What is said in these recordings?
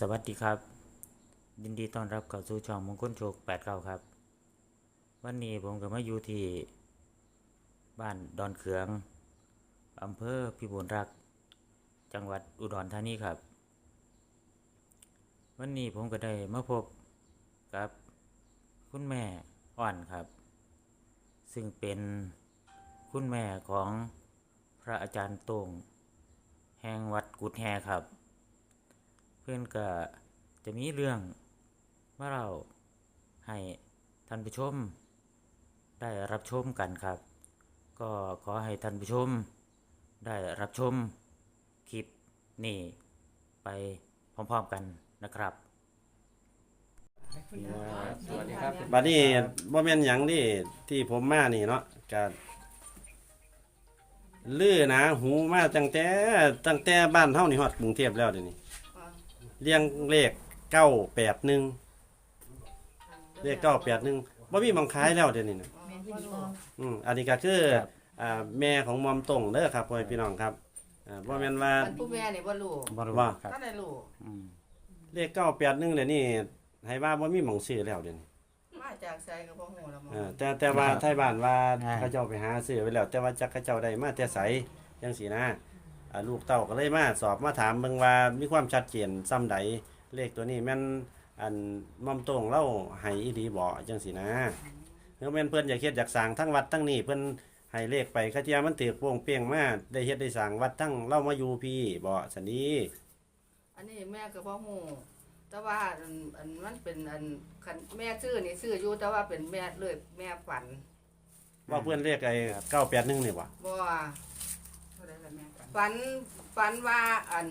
สวัสดีครับ ยินดีต้อนรับเข้าสู่ช่องมงคลโชคแปดเก้าครับ วันนี้ผมก็มาอยู่ที่ บ้านดอนเขืองอำเภอพิบูลรัก จังหวัดอุดรธานีครับ วันนี้ผมก็ได้มาพบกับคุณแม่อ่อนครับ ซึ่งเป็นคุณแม่ของพระอาจารย์โตงแห่งวัดกุดแฮครับ พื่อนก็จะมีเรื่องมาเราให้ท่านผู้ชม ได้รับชมกันครับ ก็ขอให้ท่านผู้ชม ได้รับชมคลิปนี้ไปพร้อมๆกันนะครับสวัสดีครับบัดนี้บ่แม่นหยังนี่ที่ผมมานี่เนาะก็ลือหนะหูมาตั้งแต่ตั้งแต่บ้านเฮานี่ฮอดกรุงเทพแล้วเดี๋ยวนี้ เรียงเลข981เลข981บ่มีหมองขายแล้วเดี๋ยวนี้นะอืมอันนี้ก็คือครับ อ่าแม่ของมอมตงเด้อครับพ่อแม่พี่น้องครับอ่าบ่แม่นว่ามันผู้แม่นี่บ่รู้บริว่า ครับก็ได้รู้อืมเลข981เดี๋ยวนี้ให้ว่าบ่มีหมองซื้อแล้วเดี๋ยวนี้มาจากไสก็บ่ฮู้ละมั้งเออแต่แต่ว่าไทยบ้านว่าอ่าเขาเจ้าไปหาซื้อไว้แล้ว แต่ว่าจักเขาเจ้าได้มาแต่ไสจังสีนะ อ่าลูกเต้าก็เลยมาสอบมาถามเบิ่งว่ามีความชัดเจนซ้ำใดเลขตัวนี้แม่นอันม่อมตรงเล่าให้อีหลีบ่จังสีนะเมื่อแม่นเพิ่นอยากเฮ็ดอยากสร้างทั้งวัดทั้งนี้เพิ่นให้เลขไปเขาเทียมันถือโป่งเปียงมาได้เฮ็ดได้สร้างวัดทั้งเล่ามาอยู่พี่บ่สันนี้อันนี้แม่ก็บ่ฮู้แต่ว่าอันอันมันเป็นอันคันแม่ชื่อนี่ชื่ออยู่แต่ว่าเป็นแม่เลยแม่ฝันว่าเพิ่นเลขไอ้981นี่บ่บ่ว่า ฝันฝันว่าอัน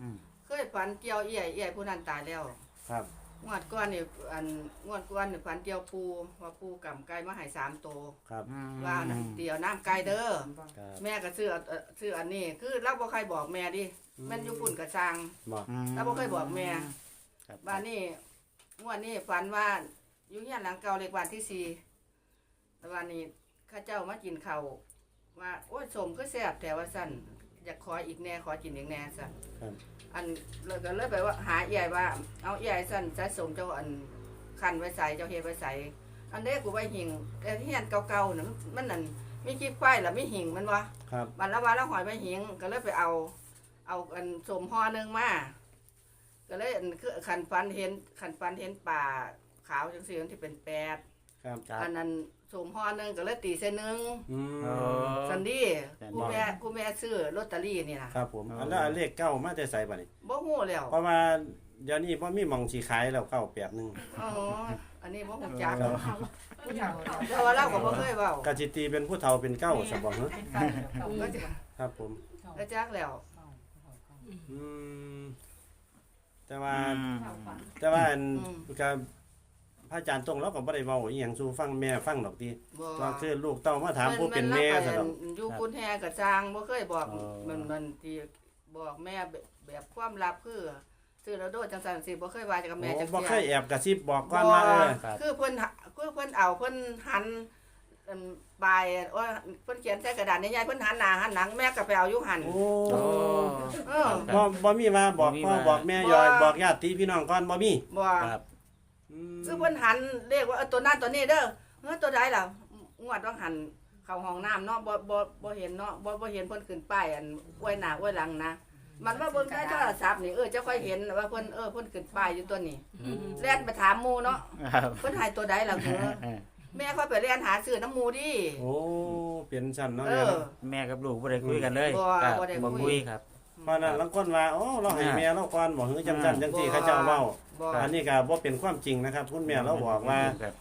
อืมเคยฝันเกี่ยวเอี้ยเอี้ยผู้นั้นตายแล้วครับ งวดก่อนนี่อันงวดก่อนนี่ฝันเกี่ยวปูว่าปูกำไก่มาให้สามโตวครับว่าน่ะเดี๋ยวน้ำไก่เด้อครับแม่ก็ซื้อเอาเอ่อซื้ออันนี้ คือเราบ่ใครบอกแม่ดิแม่นอยู่ปุ่นกระซังบ่แล้วบ่เคยบอกแม่ ครับ บ้านนี้งวดนี้ฝันว่าอยู่เฮียนหลังเก่าเลขบ้านที่สี่แต่วันนี้ข้าเจ้ามากินข้าวว่าโอ้ยสมคือแซ่บแต่ว่าสั่น อยากขออีกแน่ขอกินอีกแน่สั่นครับอันเลยก็เลยไปว่าหาใหญ่ว่า เอาใหญ่สั่นใช้สมเจ้าอันคันไว้ใส่เจ้าเฮ็ดไว้ใส่อันนี้กูไว้หิงแต่ที่เฮียนเก่าๆน่ะมันมันนั่นมีขี้ควายแล้วมีหิงมันวะครับมันละว่าแล้วหอยไปหิงก็เลยไปเอา เอาอันสมห่อหนึงมาก็เลยอันคือขันฟันเห็นขันฟันเห็นป่าขาวจังสีมันที่เป็นแปดครับครับอันนั้น สมห่อหนึงก็เลยตีเส้นหนึงอืมเออสันดีแปดกูแม่กูแม่ซื้อลอตเตอรี่นี่นะครับผมอ๋ออัอันแล้วเลขเก้ามาแต่ใส่บัดนี้บ่ฮู้แล้วเพราะว่าเดี๋ยวนี้พ่มีหมองสีขายแล้วเก้าแปดหนึ่งอ๋ออันนี้บ่ฮู้จักครับแต่ว่าเราก็บ่เคยเว้ากาจิตีเป็นผู้เฒ่าเป็นเก้าสบอกเนอะก็จะครับผม ก็จักแล้วอืมแต่ว่าอืมแต่ว่าอันกับ พระอาจารย์ตรงเราก็บ่ได้เว้าอีหยังสู่ฟังแม่ฟังดอกติบ่ก็คือลูกเต้ามาถามผู้เป็นแม่ซะดอกอยู่กุนแฮก็จ้างบ่เคยบอก อ๋อ มันมันที่บอกแม่แบบแบบความลับคือซื้อแล้วโดดจังซั่นสิบ่เคยว่าจักกับแม่โอ้จักบ่เที่ยเคยแอบกระซิบบอกก่อนว่าเออ ครับ คือเพิ่นหาคือเพิ่นเอาเพิ่นหันอันบายว่าเพิ่นเขียนใส่กระดาษใหญ่ๆเพิ่นหันหน้าหันหลังแม่ก็ไปเอาอยู่หันโอ้โอ้ เออบ่บ่มีว่าบอกบ่มีพ่อว่าบอกแม่ยอยบอกญาติพี่น้องก่อนบ่มีบ่ ครับอืม คือเพิ่นหันเรียกว่าเออตัวนั้นตัวนี้เด้อเออตัวใดล่ะงวดต้องหันเข้าห้องน้ำเนาะบ่บ่บ่เห็นเนาะบ่บ่เห็นเพิ่นขึ้นป้ายอันอวยหน้าอวยหลังนะมันว่าเบิ่งได้โทรศัพท์นี่เออเจ้าค่อยเห็นว่าเพิ่นเออเพิ่นขึ้นป้ายอยู่ตัวนี้แล่นไปถามหมู่เนาะครับเพิ่นให้ตัวใดล่ะเออแม่ค่อยไปเรียนหาซื้อน้ำหมูดิ โอ้ เป็นชั้นเนาะเอเนี่ยอเนาะแม่กับลูกบ่ได้คุยกันเลยบ่ครับบ่ได้คุย บ่คุยครับ เพราะนั้นบางคนว่าโอ้เราให้อ่าแม่เราก่อนบอกเฮ้ยจังซั่นจังซี่บ่เขาเจ้าเว้าบ่อันนี้ก็บ่เป็นความจริงนะครับ คุณแม่เราบอกว่า ครับ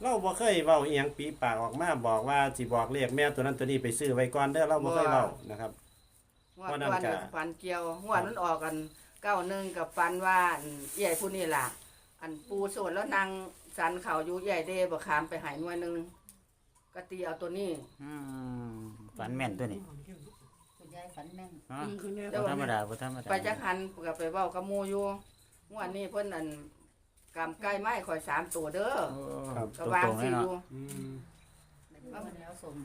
เราบ่เคยเว้าอีหยังปีปากออกมาบอกว่าสิบอกเลขแม่ตัวนั้นตัวนี้ไปซื้อไว้ก่อนเด้อเราบ่เคยเว้านะครับ งวดว่านั่นก่อนก็ฟันเกี่ยวงวดมันออกกันเก้าหนึ่งกับฟันว่าอันใหญ่ผู้นี่ล่ะ อันปูโซนแล้วนางสันเขาอยู่ใหญ่เด้บ่ขามไปหายหน่วยหนึงก็ตีเอาตัวนี้ อืมฝันแม่นตัวนี้คุณ ยายฝันแม่นอ๋อบ่ธรรมดาบ่ธรรมดาไปจักหันก็ไปเว้ากับหมู่อยู่งวดนี้เพิ่นอันกำไก่ไม้ข่อยสามตัวเด้อโอ้ครับก็ตวางรงๆเลสิยอเนาะ ยู่ อืมมันแล้วสม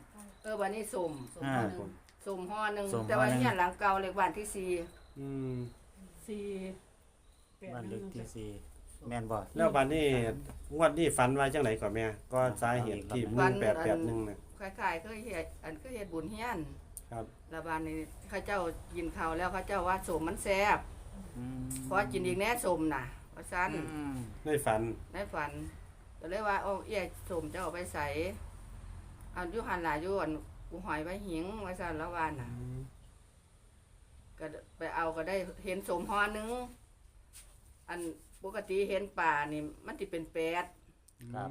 เออวันนี้สุ่มสมอ่าคนหนึ่งสุ่มห่อหนึงสุ่มแต่ว่าห่อหนึ่ง เนี่ยหลังเก่าเลขบ้านที่สี่อืม สี่บ้านเล็กที่สี่แม่นบ่ แล้วบัดนี้งวดนี้ฝันว่าจังไหนก่อนแม่ ก็สาเหตุที่ฝัน1881น่ะคล้ายๆคือเฮ็ดอันคือเฮ็ดบุญเฮียน ครับแล้วบานนี้เขาเจ้ากินข้าวแล้วเขาเจ้าว่าสมมันแซ่บอืมขอกินอีกแน่สมน่ะว่าซั่นอืมในฝันในฝันก็เลยว่าเอาเอี้ยสมเจ้าเอาไปใส่เอาอยู่หันหลายอยู่อันกูหอยไว้หิงว่าซั่นแล้วว่าน่ะ ก็ไปเอาก็ได้เห็นสมหอหนึง อันปกติเห็นป่านี่มันสิเป็นแปดครับ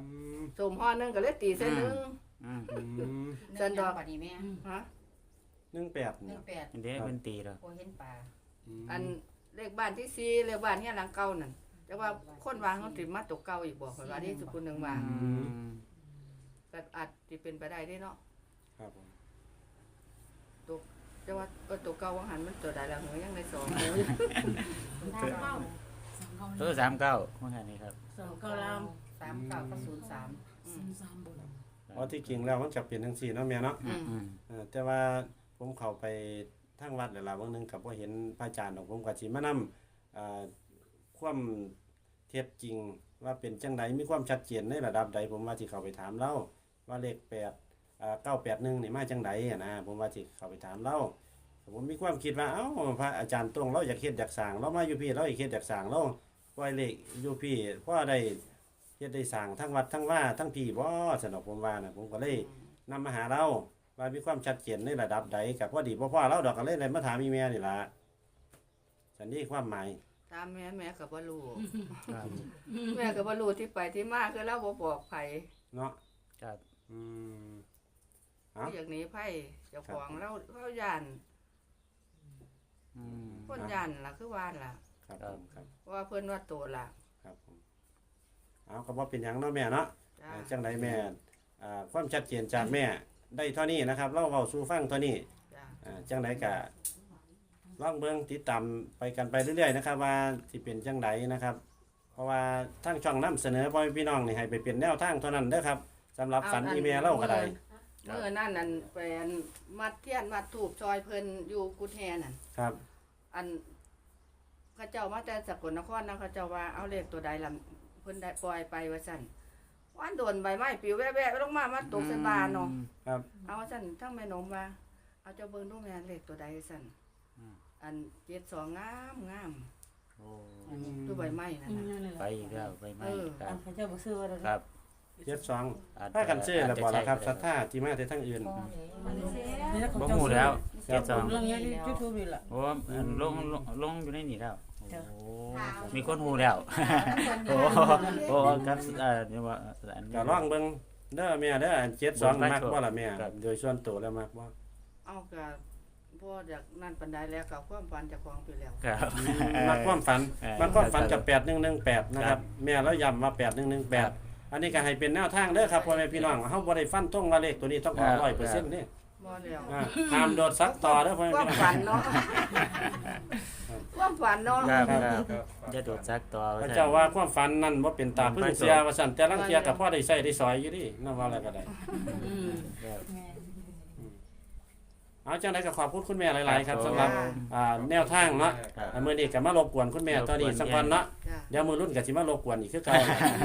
สมหอหนึงก็เลยตีเส้นหนึง อืมอืมเดินดอกปนี้แม่ฮะ18 หนึ่เนาะงแปดอันนี้เป็นตีแล้วโอเห็นป่าอันเลขบ้านที่สี่เลขบ้านเฮียหลังเก่านั่นแต่ว่าคนวางเขาติมาตกเก่าอีกบอกข่อยว่าที่สุกุลหนึ่งว่าอืมก็อาจจะเป็นไปได้เด้เนาะครับผมแต่ว่าเออตัวเก่าวังหันมันตัวใดละหัวยังในสองเออสามเก้าเมื่อไงนี้ครับสองเก้าลามสามเก้าก็ศูนย์สามสามสามบนเพราะที่จริงแล้วมันก็เป็นจังซี่เนาะแม่เนาะอืมอืมเออแต่ว่า ผมเข้าไปทางวัดหลายๆวันนึงกับว่าเห็นพระอาจารย์ของผมกับสิมานำอ่าความเท็จจริงว่าเป็นจังไดมีความชัดเจนในระดับใด ผมว่าสิเข้าไปถามเล่าว่าเลข8อ่า981นี่มาจังไดอะนะผมว่าสิเข้าไปถามเล่าผมมีความคิดว่าเอ้าพระอาจารย์ตรงเราอยากเฮ็ดอยากสางเรามาอยู่พี่เราอยากเฮ็ดอยากสางเราปล่อยเลขอยู่พี่เพราะได้เฮ็ดได้สางทั้งวัดทั้งว่าทั้งพี่บ่สนอกผมว่านะผมก็เลยนำมาหาเรา ว่ามีความชัดเจนในระดับใดกับพอดีพ่อพ่อเราดอกก็เลยเลยมาถามอีเมียนี่ล่ะสันนี่ความหมายตามแม่แม่กับว่ารู้ครับแม่กับว่ารู้ที่ไปที่มาคือเราบ่บอกไผเนาะครับ อืมเอ้าอย่างนี้ไผเจ้าของเราเราย่านอืม คนย่านล่ะคือว่านล่ะครับครัผบมครับ ว่าเพิ่นว่าโตล่ะครับผมเอาก็บ่เป็นหยังเนาะแม่เนาะจ้าอ่าจังไดแม่อ่าความชัดเจนจากแม่ ได้เท่านี้นะครับเราเว้าสู่ฟังเท่านี้จ้าอ่าจังไดก็ลองเบิ่งติดตามไปกันไปเรื่อยๆนะครับ ว่าสิเป็นจังไดนะครับ เพราะว่าทางช่องนํเสนอพ่อแม่พี่น้องนี่ให้ไปเป็นแนวทางเท่านั้นเด้อครับสำหรับฝันอีเมลเราก็ได้ เมื่อนั่นนั่นเป็นมัดเทียนมัดถูบซอยเพิ่นอยู่กุฏแฮนั่นครับอันเข้าเจ้ามาแต่สกลนครนะเขาเจ้าว่าเอาเลขตัวใดลำเพิ่นได้ปล่อยไปว่าสั่น วันโดนใบไม้ปลิวแว่ๆลงมามาตกใส่บานเนาะครับเอาสั่นทั้งแม่นมว่าเอาเจ้าเบิ่งดูแม่เลขตัวใดสั่นอืมอันเจ็ดสองงามงามโอ้ดูใบไม้นั่นอืมน่ะนั่นแหละไปอีกแล้วไปไหมเออครัอับนเขาเจ้าบ่ซื้อว่าครับเจ็ดสองอาจจะถ้ากันซื้อแล้วบอกแล้วครับอาศรัจทจะธาที่มาแต่ทั้งอื่นพ่อเลยนี่แล้วเขาบ่เจ้าหูแล้วเจ็ดสองเรื่องนี้ใน YouTube นี่ล่ะโอ้อันลงลงลงอยู่ในนี่แล้ว จ้ะโอ้มีคนหูแล้ว โอ้โอ้ครับเอ่อเรียกว่าอันนี้ ก็ลองเบิ่งเด้อแม่เด้อเจ็ดสองเบิ่งไปมักโชว์บ่ล่ะแม่ครับ โดยส่วนตัวแล้วมักบ่เอาก็พ่อจากนั่นปันไดแล้วกับความฝันเจากของไปแล้ว ครับ มักความฝันเออมักความฝันกับ8118นะคครัรับ บแม่แล้วย้ำว่า8118 อันนี้ก็ให้เป็นแนวทางเด้อครับพ่อแม่พี่น้องเฮาบ่ได้ฟันธงว่าเลขตัวนี้ต้องออก100%นี่บ่แล้วอ่าห้ามโดดซักต่อเด้อพ่อแม่ความพี่น้อง ฝันเนาะ ความฝันเนาะครับครับจะโดดซักต่อพระเจ้าว่าความฝันนั่นบ่เป็นตาพึ่งเสียว่าซั่นแต่ลังเทียก็พอได้ใช้ได้สอยอยู่ดินำว่าอะไรก็ได้อืมครับแม่เอาจังได๋ก็ขอบคุณคุณแม่หลายๆครับครับสำหรับอ่าแนวทางเนาะครับอ่ามื้อนี้ก็มารบกวนคุณแม่ตอนนี้สักวันเนาะจ้าเดี๋ยวมื้อรุ่นก็สิมารบกวนอีกคือเก่า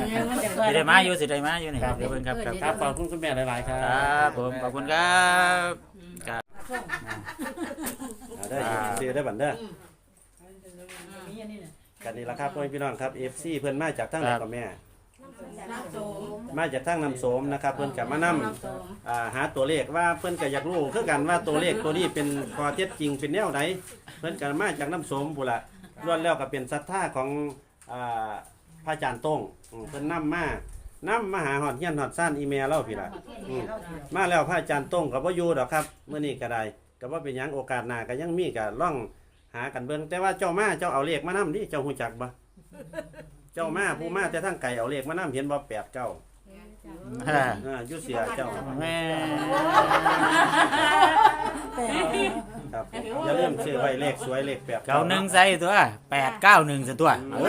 เนี่ยมันจะสิได้มาอยู่สิได้มาอยู่นี่ครับเดี๋ยวเพิ่นครับครับครับขอบคุณคุณแม่หลายๆครัครับบผมขอบคุณครับครับอ่าได้อยินซื้อได้บัดเด้อ มีอันนี้น่ะกันนี่ล่ะครับพ่อแม่พี่น้องครับ FC เพิ่นมาจากทางไหนก็แม่ น้ำโสมมาจากทางน้ำโสมนะครับเพิ่นก็มานำอ่าหาตัวเลขว่าเพิ่นก็อยากรู้คือกันว่าตัวเลขตัวนี้เป็นข้อเท็จจริงเป็นแนวไหนเพิ่นก็มาจากน้ำสมพุ่นละล้วนแล้วก็เป็นศรัทธาของอ่าพระอาจารย์โต้งอืมเพิ่นนำมานํมาหาฮอดเฮียนฮอดซ่านอีเมลเราพี่ล่ะอืมมาแล้วพระอาจารย์โต้งก็บ่อยู่ดอกครับมื้อนี้ก็ได้ก็บ่เป็นหยังโอกาสหน้าก็ยังมีก็ล่อง หากันเบิ่งแต่ว่าเจ้ามาเจ้าเอาเลขมานํดิเจ้าฮู้จักบ่เจ้ามาผู้มาแต่ทางไกลเอาเลขมานํเห็นบ่8 9อ่าอ่าอยู่เสียเจ้าแม่ แต่ คครับผมอย่าลืมซื้อไว้เลขสวยเลขแปดเก้าหนึ่งใส่ตัวแปดเก้าหนึ่งสิตัว เอ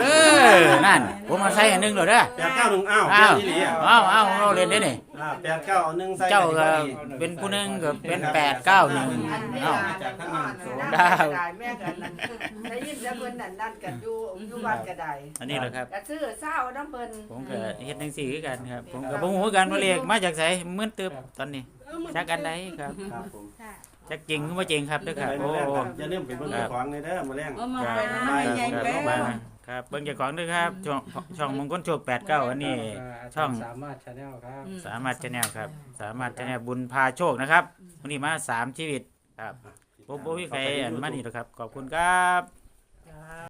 อ นั่น ผมมาใส่อันหนึ่งเลยเด้อแปดเก้าหนึ่งอ้าวอ้าวเดี๋ยวนี้อะอ้าวอ้าวเราเรียนได้นี่อ่าแปดเก้าเอาหนึ่งใส่เจ้าก็ก็ดีเป็นผู้หนึ่งก็เป็นแปดเก้าหนึ่งอันนี้เอ้าล่ะจากข้างหนึ่งอ่อนดาวได้แม่กันนั่นได้ยินแต่เพิ่นนั่นนั่นกันอยู่อยู่วัดก็ได้อันนี้แหละครับก็ซื้อเศร้าน้ำเพิ่นผมก็เฮ็ดจังซี่คือกันครับ ผมก็บ่ฮู้คือกันว่าเลขมาจากไสเหมือนตึบตอนนี้จักอันใดครับครับผม จักจริงหรือบ่จริงครับเด้อครับไปโอ้มาแรงครับอย่าลืมไปเบิ่งเจ้าของในเด้อมาแรงเอามาคไปรับน้ำใหญ่ครับแป้มาครับเบิ่งเจ้าของด้วยครับช่องช่องมงคลโชค89อันนี้ช่องสามารถชาแนลครับสามารถชาแนลครับ สามารถชาแนลบุญพาโชคนะครับวันนี้มาสามชีวิตครับบ่บ่มีใครอันมานี่หรอกครับ ขอบคุณครับ